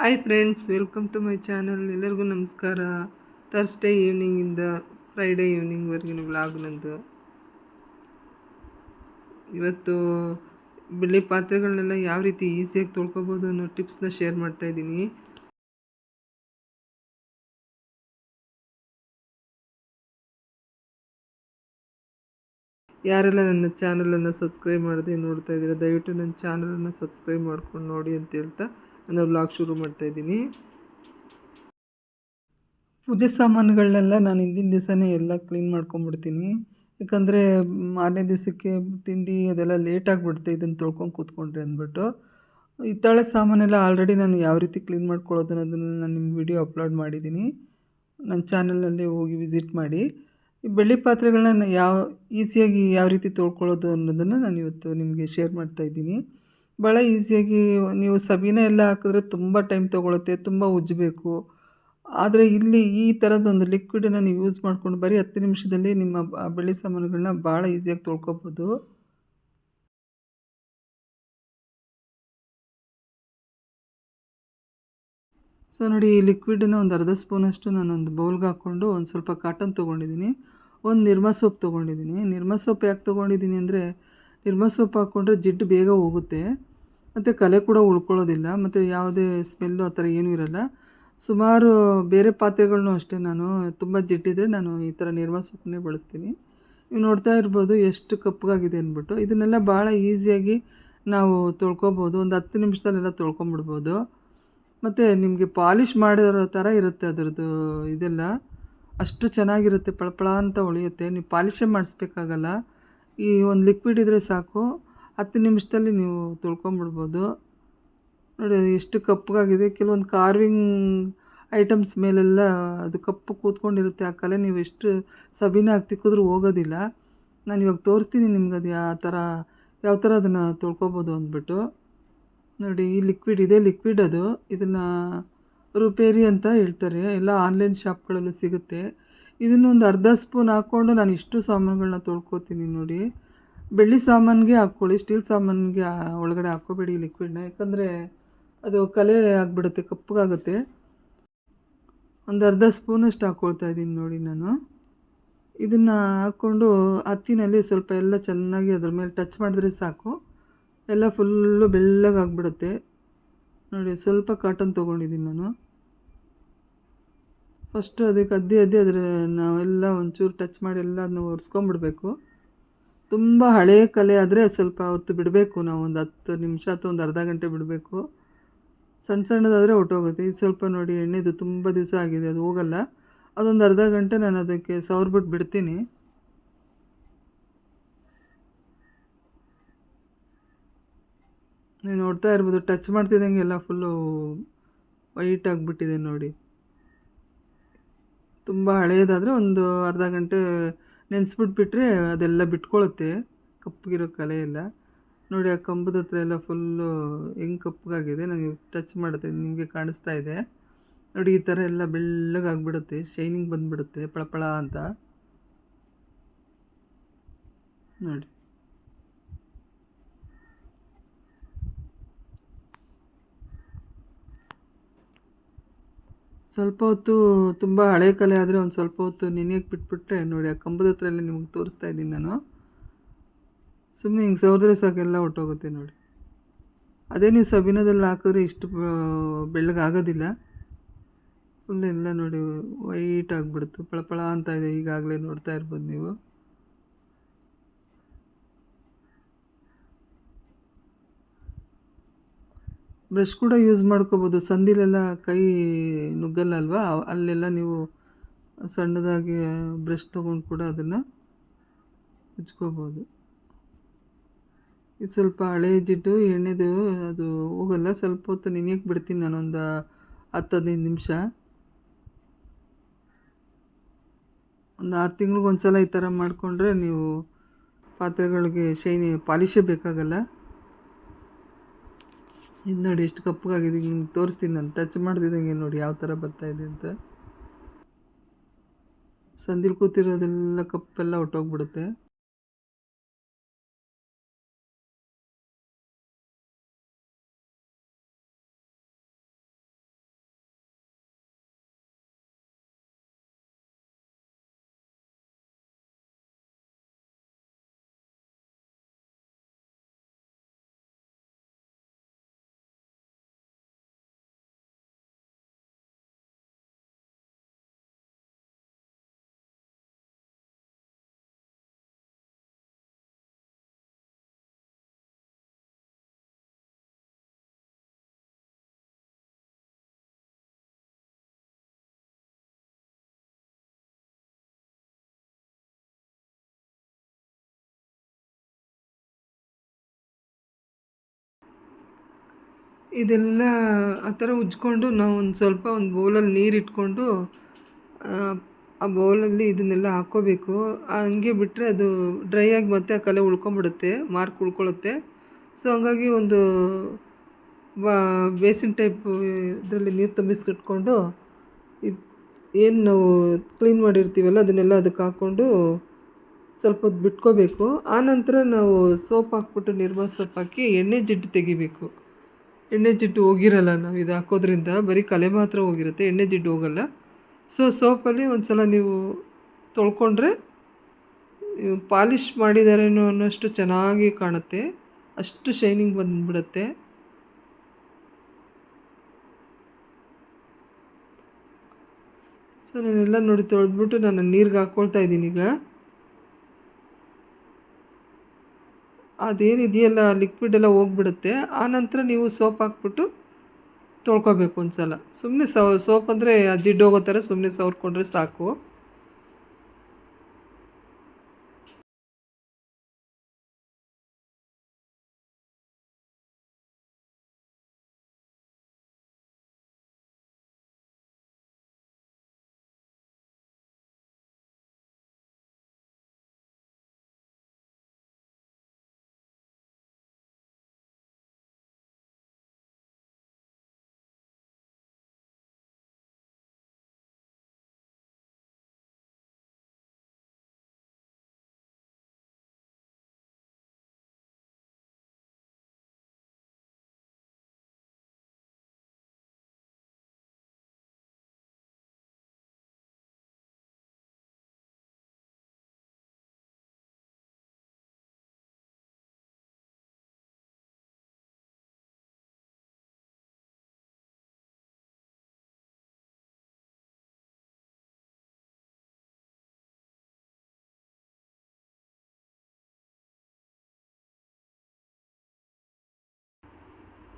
Hi friends welcome to my channel ಎಲ್ಲರಿಗೂ ನಮಸ್ಕಾರ. Thursday ಈವ್ನಿಂಗಿಂದ ಫ್ರೈಡೇ ಈವ್ನಿಂಗ್ವರೆಗಿನ ವ್ಲಾಗ್ ನಂದು. ಇವತ್ತು ಬೆಳ್ಳಿ ಪಾತ್ರೆಗಳನ್ನೆಲ್ಲ ಯಾವ ರೀತಿ ಈಸಿಯಾಗಿ ತೊಳ್ಕೊಬೋದು ಅನ್ನೋ ಟಿಪ್ಸ್ನ ಶೇರ್ ಮಾಡ್ತಾ ಇದ್ದೀನಿ. ಯಾರೆಲ್ಲ ನನ್ನ ಚಾನಲನ್ನು ಸಬ್ಸ್ಕ್ರೈಬ್ ಮಾಡದೆ ನೋಡ್ತಾ ಇದ್ದೀರಾ, ದಯವಿಟ್ಟು ನನ್ನ ಚಾನಲನ್ನು ಸಬ್ಸ್ಕ್ರೈಬ್ ಮಾಡ್ಕೊಂಡು ನೋಡಿ ಅಂತ ಹೇಳ್ತಾ ನಾನು ಬ್ಲಾಗ್ ಶುರು ಮಾಡ್ತಾ ಇದ್ದೀನಿ. ಪೂಜೆ ಸಾಮಾನುಗಳನ್ನೆಲ್ಲ ನಾನು ಹಿಂದಿನ ದಿವಸನೇ ಎಲ್ಲ ಕ್ಲೀನ್ ಮಾಡ್ಕೊಂಬಿಡ್ತೀನಿ ಯಾಕಂದರೆ ಮಾರನೇ ದಿವಸಕ್ಕೆ ತಿಂಡಿ ಅದೆಲ್ಲ ಲೇಟ್ ಆಗಿಬಿಡುತ್ತೆ ಇದನ್ನು ತೊಳ್ಕೊಂಡು ಕೂತ್ಕೊಂಡ್ರೆ ಅಂದ್ಬಿಟ್ಟು. ಹಿತ್ತಾಳೆ ಸಾಮಾನೆಲ್ಲ ಆಲ್ರೆಡಿ ನಾನು ಯಾವ ರೀತಿ ಕ್ಲೀನ್ ಮಾಡ್ಕೊಳ್ಳೋದು ಅನ್ನೋದನ್ನು ನಾನು ನಿಮ್ಮ ವಿಡಿಯೋ ಅಪ್ಲೋಡ್ ಮಾಡಿದ್ದೀನಿ. ನನ್ನ ಚಾನಲ್ನಲ್ಲಿ ಹೋಗಿ ವಿಸಿಟ್ ಮಾಡಿ. ಈ ಬೆಳ್ಳಿ ಪಾತ್ರೆಗಳನ್ನ ಯಾವ ಈಸಿಯಾಗಿ ಯಾವ ರೀತಿ ತೊಳ್ಕೊಳ್ಳೋದು ಅನ್ನೋದನ್ನು ನಾನು ಇವತ್ತು ನಿಮಗೆ ಶೇರ್ ಮಾಡ್ತಾ ಇದ್ದೀನಿ. ಭಾಳ ಈಸಿಯಾಗಿ ನೀವು ಸಬೀನ ಎಲ್ಲ ಹಾಕಿದ್ರೆ ತುಂಬ ಟೈಮ್ ತೊಗೊಳುತ್ತೆ, ತುಂಬ ಉಜ್ಜಬೇಕು. ಆದರೆ ಇಲ್ಲಿ ಈ ಥರದೊಂದು ಲಿಕ್ವಿಡನ್ನು ನೀವು ಯೂಸ್ ಮಾಡ್ಕೊಂಡು ಬರೀ ಹತ್ತು ನಿಮಿಷದಲ್ಲಿ ನಿಮ್ಮ ಬೆಳೆ ಸಾಮಾನುಗಳನ್ನ ಭಾಳ ಈಸಿಯಾಗಿ ತೊಳ್ಕೊಬೋದು. ಸೊ ನೋಡಿ, ಈ ಲಿಕ್ವಿಡನ್ನು ಒಂದು ಅರ್ಧ ಸ್ಪೂನಷ್ಟು ನಾನೊಂದು ಬೌಲ್ಗೆ ಹಾಕ್ಕೊಂಡು ಒಂದು ಸ್ವಲ್ಪ ಕಾಟನ್ ತೊಗೊಂಡಿದ್ದೀನಿ ಒಂದು ನಿರ್ಮ ಸೋಪ್ ತೊಗೊಂಡಿದ್ದೀನಿ ನಿರ್ಮ ಸೋಪ್ ಯಾಕೆ ತೊಗೊಂಡಿದ್ದೀನಿ ಅಂದರೆ ನಿರ್ಮ ಸೋಪ್ ಹಾಕ್ಕೊಂಡ್ರೆ ಜಿಡ್ಡು ಬೇಗ ಹೋಗುತ್ತೆ. ಮತ್ತು ಕಲೆ ಕೂಡ ಉಳ್ಕೊಳ್ಳೋದಿಲ್ಲ, ಮತ್ತು ಯಾವುದೇ ಸ್ಮೆಲ್ಲು ಆ ಥರ ಏನೂ ಇರಲ್ಲ. ಸುಮಾರು ಬೇರೆ ಪಾತ್ರೆಗಳನ್ನೂ ಅಷ್ಟೇ ನಾನು ತುಂಬ ಜಿಡ್ಡಿದ್ರೆ ನಾನು ಈ ಥರ ನಿರ್ಮಾ ಸೊಪ್ಪನ್ನೇ ಬಳಸ್ತೀನಿ. ನೀವು ನೋಡ್ತಾ ಇರ್ಬೋದು ಎಷ್ಟು ಕಪ್ಪಗಾಗಿದೆ ಅಂದ್ಬಿಟ್ಟು. ಇದನ್ನೆಲ್ಲ ಭಾಳ ಈಸಿಯಾಗಿ ನಾವು ತೊಳ್ಕೊಬೋದು, ಒಂದು ಹತ್ತು ನಿಮಿಷದಲ್ಲೆಲ್ಲ ತೊಳ್ಕೊಂಬಿಡ್ಬೋದು. ಮತ್ತು ನಿಮಗೆ ಪಾಲಿಷ್ ಮಾಡಿರೋ ಥರ ಇರುತ್ತೆ ಅದರದ್ದು ಇದೆಲ್ಲ. ಅಷ್ಟು ಚೆನ್ನಾಗಿರುತ್ತೆ, ಪಳಪಳ ಅಂತ ಉಳಿಯುತ್ತೆ ನೀವು ಪಾಲಿಷೇ ಮಾಡಿಸ್ಬೇಕಾಗಲ್ಲ. ಈ ಒಂದು ಲಿಕ್ವಿಡ್ ಇದ್ದರೆ ಸಾಕು. ಹತ್ತು ನಿಮಿಷದಲ್ಲಿ ನೀವು ತೊಳ್ಕೊಂಬಿಡ್ಬೋದು. ನೋಡಿ, ಎಷ್ಟು ಕಪ್ಪಗಾಗಿದೆ ಕೆಲವೊಂದು ಕಾರ್ವಿಂಗ್ ಐಟಮ್ಸ್ ಮೇಲೆಲ್ಲ ಅದು ಕಪ್ಪು ಕೂತ್ಕೊಂಡಿರುತ್ತೆ ಆ ಕಲೆ. ನೀವು ಎಷ್ಟು ಸಬೀನ ಹಾಕಿ ತಿಕ್ಕಿದ್ರೂ ಹೋಗೋದಿಲ್ಲ. ನಾನು ಇವಾಗ ತೋರಿಸ್ತೀನಿ ನಿಮ್ಗೆ ಅದು ಆ ಥರ, ಯಾವ ಥರ ಅದನ್ನು ತೊಳ್ಕೊಬೋದು ಅಂದ್ಬಿಟ್ಟು. ನೋಡಿ, ಈ ಲಿಕ್ವಿಡ್ ಇದೆ ಲಿಕ್ವಿಡ್ ಅದು. ಇದನ್ನು ರುಪೇರಿ ಅಂತ ಹೇಳ್ತಾರೆ. ಎಲ್ಲ ಆನ್ಲೈನ್ ಶಾಪ್ಗಳಲ್ಲೂ ಸಿಗುತ್ತೆ. ಇದನ್ನೊಂದು ಅರ್ಧ ಸ್ಪೂನ್ ಹಾಕ್ಕೊಂಡು ನಾನು ಇಷ್ಟು ಸಾಮಾನುಗಳನ್ನ ತೊಳ್ಕೊತೀನಿ ನೋಡಿ. ಬೆಳ್ಳಿ ಸಾಮಾನಿಗೆ ಹಾಕ್ಕೊಳ್ಳಿ, ಸ್ಟೀಲ್ ಸಾಮಾನಿಗೆ ಒಳಗಡೆ ಹಾಕ್ಕೋಬೇಡಿ ಲಿಕ್ವಿಡ್ನ ಯಾಕಂದರೆ ಅದು ಕಲೆ ಆಗಿಬಿಡುತ್ತೆ, ಕಪ್ಪಗಾಗುತ್ತೆ. ಒಂದು ಅರ್ಧ ಸ್ಪೂನಷ್ಟು ಹಾಕ್ಕೊಳ್ತಾ ಇದ್ದೀನಿ ನೋಡಿ ನಾನು. ಇದನ್ನು ಹಾಕ್ಕೊಂಡು ಹತ್ತಿನಲ್ಲಿ ಸ್ವಲ್ಪ ಎಲ್ಲ ಚೆನ್ನಾಗಿ ಅದ್ರ ಮೇಲೆ ಟಚ್ ಮಾಡಿದ್ರೆ ಸಾಕು. ಎಲ್ಲ ಫುಲ್ಲು ಬೆಳ್ಳಗಾಗ್ಬಿಡುತ್ತೆ ನೋಡಿ, ಸ್ವಲ್ಪ ಕಾಟನ್ ತೊಗೊಂಡಿದ್ದೀನಿ ನಾನು. ಫಸ್ಟು ಅದಕ್ಕೆ ಅದ್ದಿ ಅದ್ದಿ ಅದರ ನಾವೆಲ್ಲ ಒಂಚೂರು ಟಚ್ ಮಾಡಿ ಎಲ್ಲ ಅದನ್ನ ಒರೆಸ್ಕೊಂಬಿಡ್ಬೇಕು ತುಂಬ ಹಳೆಯ ಕಲೆ ಆದರೆ ಸ್ವಲ್ಪ ಹೊತ್ತು ಬಿಡಬೇಕು. ನಾವು ಒಂದು ಹತ್ತು ನಿಮಿಷ ಅಥವಾ ಒಂದು ಅರ್ಧ ಗಂಟೆ ಬಿಡಬೇಕು. ಸಣ್ಣ ಸಣ್ಣದಾದರೆ ಹೊಟ್ಟೋಗುತ್ತೆ ಇದು ಸ್ವಲ್ಪ ನೋಡಿ ಎಣ್ಣೆದು ತುಂಬ ದಿವಸ ಆಗಿದೆ, ಅದು ಹೋಗಲ್ಲ. ಅದೊಂದು ಅರ್ಧ ಗಂಟೆ ನಾನು ಅದಕ್ಕೆ ಸವರ್ಬಿಟ್ಟು ಬಿಡ್ತೀನಿ. ನೀವು ನೋಡ್ತಾ ಇರ್ಬೋದು, ಟಚ್ ಮಾಡ್ತಿದ್ದಂಗೆ ಎಲ್ಲ ಫುಲ್ಲು ವೈಟ್ ಆಗಿಬಿಟ್ಟಿದೆ ನೋಡಿ. ತುಂಬ ಹಳೆಯದಾದರೆ ಒಂದು ಅರ್ಧ ಗಂಟೆ ನೆನೆಸ್ಬಿಟ್ಬಿಟ್ರೆ ಅದೆಲ್ಲ ಬಿಟ್ಕೊಳುತ್ತೆ, ಕಪ್ಪಗಿರೋ ಕಲೆ ಎಲ್ಲ. ನೋಡಿ, ಆ ಕಂಬದ ಹತ್ರ ಎಲ್ಲ ಫುಲ್ಲು ಹೆಂಗೆ ಕಪ್ಪಗಾಗಿದೆ ನನಗೆ ಟಚ್ ಮಾಡುತ್ತೆ, ನಿಮಗೆ ಕಾಣಿಸ್ತಾ ಇದೆ. ನೋಡಿ, ಈ ಥರ ಎಲ್ಲ ಬೆಳ್ಳಗಾಗ್ಬಿಡುತ್ತೆ ಶೈನಿಂಗ್ ಬಂದುಬಿಡುತ್ತೆ, ಪಳಪಳ ಅಂತ. ನೋಡಿ. ಸ್ವಲ್ಪ ಹೊತ್ತು ತುಂಬ ಹಳೆ ಕಲೆ ಆದರೆ ಒಂದು ಸ್ವಲ್ಪ ಹೊತ್ತು ನೆನೆಯಕ್ಕೆ ಬಿಟ್ಬಿಟ್ರೆ ನೋಡಿ, ಆ ಕಂಬದ ಹತ್ರ ಎಲ್ಲ ನಿಮಗೆ ತೋರಿಸ್ತಾ ಇದ್ದೀನಿ ನಾನು. ಸುಮ್ಮನೆ ಹಿಂಗೆ ಸೌದ್ರೆ ಸಾಕೆಲ್ಲ ಹೊಟ್ಟೋಗುತ್ತೆ ನೋಡಿ. ಅದೇ ನೀವು ಸಬಿನದಲ್ಲಿ ಹಾಕಿದ್ರೆ ಇಷ್ಟು ಬೆಳ್ಳಗಾಗೋದಿಲ್ಲ ಫುಲ್ ಎಲ್ಲ ನೋಡಿ ವೈಟ್ ಆಗಿಬಿಡ್ತು ಪಳಪಳ ಅಂತ ಇದೆ, ಈಗಾಗಲೇ ನೋಡ್ತಾ ಇರ್ಬೋದು ನೀವು. ಬ್ರಷ್ ಕೂಡ ಯೂಸ್ ಮಾಡ್ಕೋಬೋದು. ಸಂದಿಲೆಲ್ಲ ಕೈ ನುಗ್ಗಲ್ಲ ಅಲ್ವಾ ಅಲ್ಲೆಲ್ಲ ನೀವು ಸಣ್ಣದಾಗಿ ಬ್ರಷ್ ತೊಗೊಂಡು ಕೂಡ ಅದನ್ನು ಉಜ್ಕೋಬೋದು. ಇದು ಸ್ವಲ್ಪ ಹಳೆ ಜಿಡ್ಡು, ಎಣ್ಣೆದು ಅದು ಹೋಗಲ್ಲ. ಸ್ವಲ್ಪ ಹೊತ್ತು ನೆನೆಯಕ್ಕೆ ಬಿಡ್ತೀನಿ ನಾನೊಂದು ಹತ್ತು ಹದಿನೈದು ನಿಮಿಷ. ಒಂದು ಆರು ತಿಂಗ್ಳಿಗೆ ಒಂದು ಸಲ ಈ ಥರ ಮಾಡಿಕೊಂಡ್ರೆ ನೀವು ಪಾತ್ರೆಗಳಿಗೆ ಶೈನಿ ಪಾಲಿಶೇ ಬೇಕಾಗಲ್ಲ. ಇದು ನೋಡಿ ಎಷ್ಟು ಕಪ್ಪಗಾಗಿದೆ ನಿಮ್ಗೆ ತೋರಿಸ್ತೀನಿ ನಾನು. ಟಚ್ ಮಾಡ್ತಿದ್ದಂಗೆ ನೋಡಿ ಯಾವ ಥರ ಬರ್ತಾಯಿದೆ ಅಂತ. ಸಂದಿಲ್ ಕೂತಿರೋದೆಲ್ಲ ಕಪ್ಪೆಲ್ಲ ಹೊಟ್ಟೋಗ್ಬಿಡುತ್ತೆ ಇದೆಲ್ಲ ಆ ಥರ ಉಜ್ಕೊಂಡು ನಾವು ಒಂದು ಸ್ವಲ್ಪ ಒಂದು ಬೌಲಲ್ಲಿ ನೀರು ಇಟ್ಕೊಂಡು ಆ ಬೌಲಲ್ಲಿ ಇದನ್ನೆಲ್ಲ ಹಾಕ್ಕೋಬೇಕು. ಹಂಗೆ ಬಿಟ್ಟರೆ ಅದು ಡ್ರೈ ಆಗಿ ಮತ್ತೆ ಆ ಕಲೆ ಉಳ್ಕೊಂಬಿಡುತ್ತೆ, ಮಾರ್ಕ್ ಉಳ್ಕೊಳ್ಳುತ್ತೆ. ಸೊ, ಹಂಗಾಗಿ ಒಂದು, ಬಾ, ಬೇಸಿನ್ ಟೈಪ್ ಇದರಲ್ಲಿ ನೀರು ತುಂಬಿಸ್ಕಿಟ್ಕೊಂಡು ಏನು ನಾವು ಕ್ಲೀನ್ ಮಾಡಿರ್ತೀವಲ್ಲ ಅದನ್ನೆಲ್ಲ ಅದಕ್ಕೆ ಹಾಕ್ಕೊಂಡು ಸ್ವಲ್ಪ ಹೊತ್ತು ಬಿಟ್ಕೋಬೇಕು. ಆನಂತರ ನಾವು ಸೋಪ್ ಹಾಕ್ಬಿಟ್ಟು ನಿರ್ಮಾ ಸೋಪ್ ಹಾಕಿ ಎಣ್ಣೆ ಜಿಡ್ಡು ತೆಗಿಬೇಕು. ಎಣ್ಣೆ ಜಿಡ್ಡು ಹೋಗಿರಲ್ಲ ನಾವು ಇದು ಹಾಕೋದ್ರಿಂದ, ಬರೀ ಕಲೆ ಮಾತ್ರ ಹೋಗಿರುತ್ತೆ, ಎಣ್ಣೆ ಜಿಡ್ಡು ಹೋಗಲ್ಲ. ಸೊ ಸೋಪಲ್ಲಿ ಒಂದು ಸಲ ನೀವು ತೊಳ್ಕೊಂಡ್ರೆ ಪಾಲಿಷ್ ಮಾಡಿದಾರೇನೋ ಅನ್ನೋಷ್ಟು ಚೆನ್ನಾಗಿ ಕಾಣುತ್ತೆ, ಅಷ್ಟು ಶೈನಿಂಗ್ ಬಂದುಬಿಡುತ್ತೆ. ಸೊ ನಾನೆಲ್ಲ ನೋಡಿ ತೊಳೆದ್ಬಿಟ್ಟು ನಾನು ನೀರಿಗೆ ಹಾಕ್ಕೊಳ್ತಾ ಇದ್ದೀನಿ ಈಗ. ಅದೇನಿದೆಯಲ್ಲ ಲಿಕ್ವಿಡ್ ಎಲ್ಲ ಹೋಗ್ಬಿಡುತ್ತೆ. ಆನಂತರ ನೀವು ಸೋಪ್ ಹಾಕ್ಬಿಟ್ಟು ತೊಳ್ಕೊಬೇಕು ಒಂದು ಸಲ ಸುಮ್ಮನೆ ಸೋಪ್ ಅಂದರೆ ಜಿಡ್ಡು ಹೋಗೋ ಥರ ಸುಮ್ಮನೆ ಸವರ್ಕೊಂಡ್ರೆ ಸಾಕು.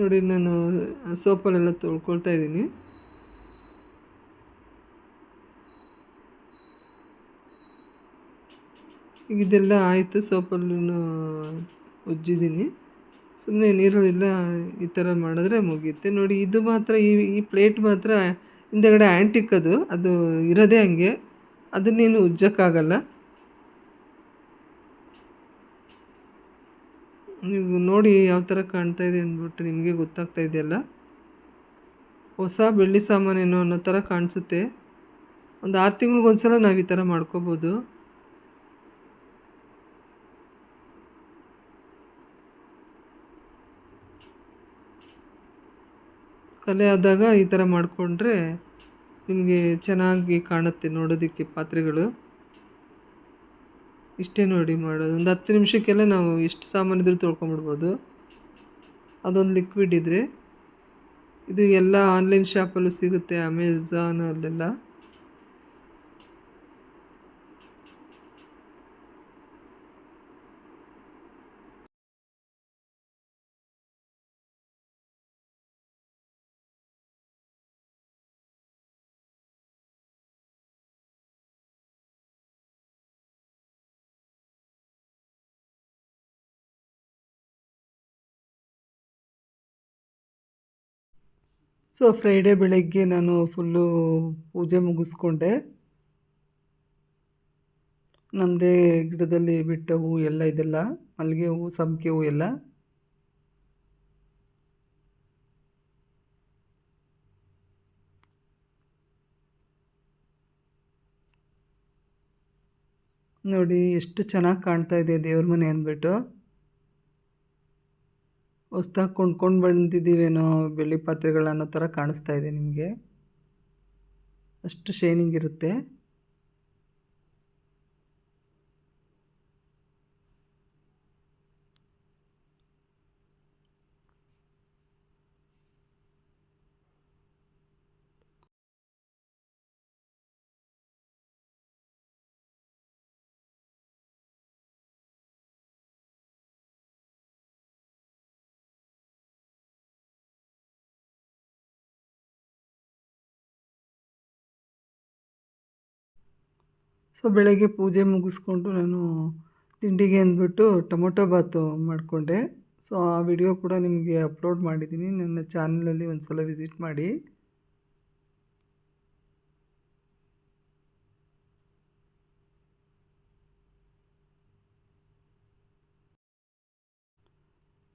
ನೋಡಿ ನಾನು ಸೋಪಲ್ಲೆಲ್ಲ ತೊಳ್ಕೊಳ್ತಾ ಇದ್ದೀನಿ. ಈಗ ಇದೆಲ್ಲ ಆಯಿತು ಸೋಪಲ್ಲೂ ಉಜ್ಜಿದ್ದೀನಿ. ಸುಮ್ಮನೆ ನೀರಲ್ಲೆಲ್ಲ ಈ ಥರ ಮಾಡಿದ್ರೆ ಮುಗಿಯುತ್ತೆ. ನೋಡಿ, ಇದು ಮಾತ್ರ ಈ ಈ ಪ್ಲೇಟ್ ಮಾತ್ರ ಹಿಂದೆಗಡೆ ಆ್ಯಂಟಿಕ್ ಅದು. ಅದು ಇರೋದೇ ಹಂಗೆ. ಅದನ್ನೇನು ಉಜ್ಜೋಕ್ಕಾಗಲ್ಲ. ನೀವು ನೋಡಿ ಯಾವ ಥರ ಕಾಣ್ತಾ ಇದೆ ಅಂದ್ಬಿಟ್ಟು ನಿಮಗೆ ಗೊತ್ತಾಗ್ತಾ ಇದೆಯಲ್ಲ? ಹೊಸ ಬೆಳ್ಳಿ ಸಾಮಾನೇನೋ ಅನ್ನೋ ಥರ ಕಾಣಿಸುತ್ತೆ. ಒಂದು ಆರು ತಿಂಗಳಿಗೊಂದ್ಸಲ ನಾವು ಈ ಥರ ಮಾಡ್ಕೋಬೋದು. ಕಲೆ ಆದಾಗ ಈ ಥರ ಮಾಡಿಕೊಂಡ್ರೆ ನಿಮಗೆ ಚೆನ್ನಾಗಿ ಕಾಣುತ್ತೆ ನೋಡೋದಕ್ಕೆ ಪಾತ್ರೆಗಳು. ಇಷ್ಟೇ ನೋಡಿ ಮಾಡೋದು. ಒಂದು ಹತ್ತು ನಿಮಿಷಕ್ಕೆಲ್ಲ ನಾವು ಎಷ್ಟು ಸಾಮಾನಿದ್ರು ತೊಳ್ಕೊಂಬಿಡ್ಬೋದು. ಅದೊಂದು ಲಿಕ್ವಿಡ್ ಇದ್ದರೆ ಇದು ಎಲ್ಲ ಆನ್ಲೈನ್ ಶಾಪಲ್ಲೂ ಸಿಗುತ್ತೆ ಅಮೆಝಾನಲ್ಲೆಲ್ಲ ಸೊ ಫ್ರೈಡೇ ಬೆಳಗ್ಗೆ ನಾನು ಫುಲ್ಲು ಪೂಜೆ ಮುಗಿಸ್ಕೊಂಡೆ. ನಮ್ಮದೇ ಗಿಡದಲ್ಲಿ ಬಿಟ್ಟ ಹೂವು ಎಲ್ಲ ಇದೆಲ್ಲ, ಮಲ್ಲಿಗೆ ಹೂವು ಸಂಪಿಗೆ ಹೂವು ಎಲ್ಲ. ನೋಡಿ, ಎಷ್ಟು ಚೆನ್ನಾಗಿ ಕಾಣ್ತಾ ಇದೆ ದೇವ್ರ ಮನೆ ಅಂದ್ಬಿಟ್ಟು. ಹೊಸ್ದಾಗಿ ಕೊಂಡ್ಕೊಂಡು ಬಂದಿದ್ದೀವೇನೋ ಬೆಳ್ಳಿ ಪಾತ್ರೆಗಳು ಅನ್ನೋ ಥರ ಕಾಣಿಸ್ತಾ ಇದೆ ನಿಮಗೆ. ಅಷ್ಟು ಶೈನಿಂಗ್ ಇರುತ್ತೆ. ಸೊ ಬೆಳಗ್ಗೆ ಪೂಜೆ ಮುಗಿಸ್ಕೊಂಡು ನಾನು ತಿಂಡಿಗೆ ಅಂದ್ಬಿಟ್ಟು ಟೊಮೊಟೊ ಬಾತು ಮಾಡಿಕೊಂಡೆ. ಸೊ ಆ ವಿಡಿಯೋ ಕೂಡ ನಿಮಗೆ ಅಪ್ಲೋಡ್ ಮಾಡಿದ್ದೀನಿ. ನನ್ನ ಚಾನಲಲ್ಲಿ ಒಂದು ಸಲ ವಿಸಿಟ್ ಮಾಡಿ.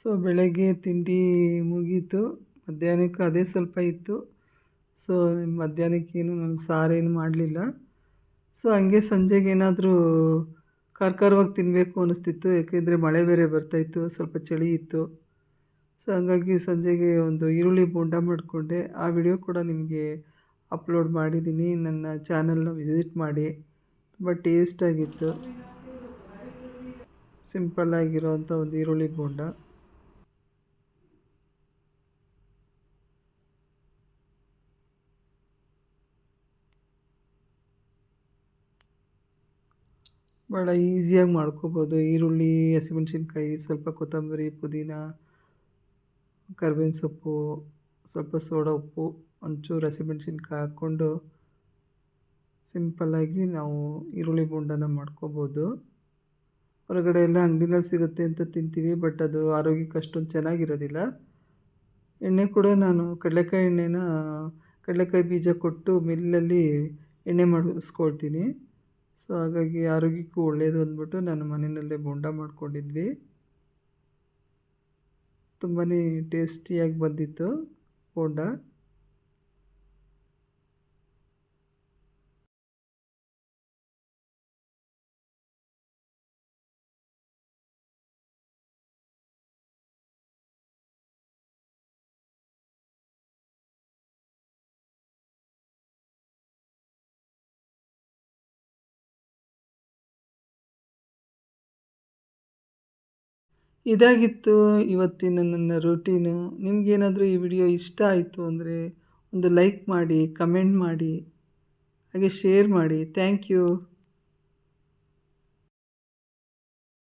ಸೊ ಬೆಳಗ್ಗೆ ತಿಂಡಿ ಮುಗೀತು. ಮಧ್ಯಾಹ್ನಕ್ಕೆ ಅದೇ ಸ್ವಲ್ಪ ಇತ್ತು. ಸೊ ಮಧ್ಯಾಹ್ನಕ್ಕೇನು ನಾನು ಸಾರೇನು ಮಾಡಲಿಲ್ಲ. ಸೊ ಹಂಗೆ ಸಂಜೆಗೆ ಏನಾದರೂ ಖಾರ ತಿನ್ನಬೇಕು ಅನ್ನಿಸ್ತಿತ್ತು ಏಕೆಂದರೆ ಮಳೆ ಬೇರೆ ಬರ್ತಾಯಿತ್ತು ಸ್ವಲ್ಪ ಚಳಿ ಇತ್ತು. ಸೊ ಹಂಗಾಗಿ ಸಂಜೆಗೆ ಒಂದು ಈರುಳ್ಳಿ ಬೋಂಡ ಮಾಡಿಕೊಂಡೆ. ಆ ವಿಡಿಯೋ ಕೂಡ ನಿಮಗೆ ಅಪ್ಲೋಡ್ ಮಾಡಿದ್ದೀನಿ. ನನ್ನ ಚಾನಲ್ನ ವಿಸಿಟ್ ಮಾಡಿ. ತುಂಬ ಟೇಸ್ಟಾಗಿತ್ತು. ಸಿಂಪಲ್ಲಾಗಿರೋವಂಥ ಒಂದು ಈರುಳ್ಳಿ ಬೋಂಡ. ಭಾಳ ಈಸಿಯಾಗಿ ಮಾಡ್ಕೋಬೋದು. ಈರುಳ್ಳಿ, ಹಸಿಮೆಣ್ಸಿನ್ಕಾಯಿ, ಸ್ವಲ್ಪ ಕೊತ್ತಂಬರಿ, ಪುದೀನ, ಕರ್ಬೇವಿನ ಸೊಪ್ಪು, ಸ್ವಲ್ಪ ಸೋಡಾ ಉಪ್ಪು, ಒಂಚೂರು ಹಸಿಮೆಣ್ಸಿನ್ಕಾಯಿ ಹಾಕ್ಕೊಂಡು ಸಿಂಪಲ್ಲಾಗಿ ನಾವು ಈರುಳ್ಳಿ ಬೋಂಡನ ಮಾಡ್ಕೋಬೋದು. ಹೊರಗಡೆ ಎಲ್ಲ ಅಂಗಡಿನಲ್ಲಿ ಸಿಗುತ್ತೆ ಅಂತ ತಿಂತೀವಿ, ಬಟ್ ಅದು ಆರೋಗ್ಯಕ್ಕೆ ಅಷ್ಟೊಂದು ಚೆನ್ನಾಗಿರೋದಿಲ್ಲ. ಎಣ್ಣೆ ಕೂಡ ನಾನು ಕಡಲೆಕಾಯಿ ಎಣ್ಣೆನ, ಕಡಲೆಕಾಯಿ ಬೀಜ ಕೊಟ್ಟು ಮಿಲ್ಲಲ್ಲಿ ಎಣ್ಣೆ ಮಾಡಿಸ್ಕೊಳ್ತೀನಿ. ಸೊ ಹಾಗಾಗಿ ಆರೋಗ್ಯಕ್ಕೂ ಒಳ್ಳೆಯದು ಅಂದ್ಬಿಟ್ಟು ನಾನು ಮನೆಯಲ್ಲೇ ಬೋಂಡ ಮಾಡಿಕೊಂಡಿದ್ವಿ. ತುಂಬಾ ಟೇಸ್ಟಿಯಾಗಿ ಬಂದಿತ್ತು ಬೋಂಡ. ಇದಾಗಿತ್ತು ಇವತ್ತಿನ ನನ್ನ ರೂಟೀನು ನಿಮಗೇನಾದರೂ ಈ ವಿಡಿಯೋ ಇಷ್ಟ ಆಯಿತು ಅಂದರೆ ಒಂದು ಲೈಕ್ ಮಾಡಿ ಕಮೆಂಟ್ ಮಾಡಿ, ಹಾಗೆ ಶೇರ್ ಮಾಡಿ. Thank you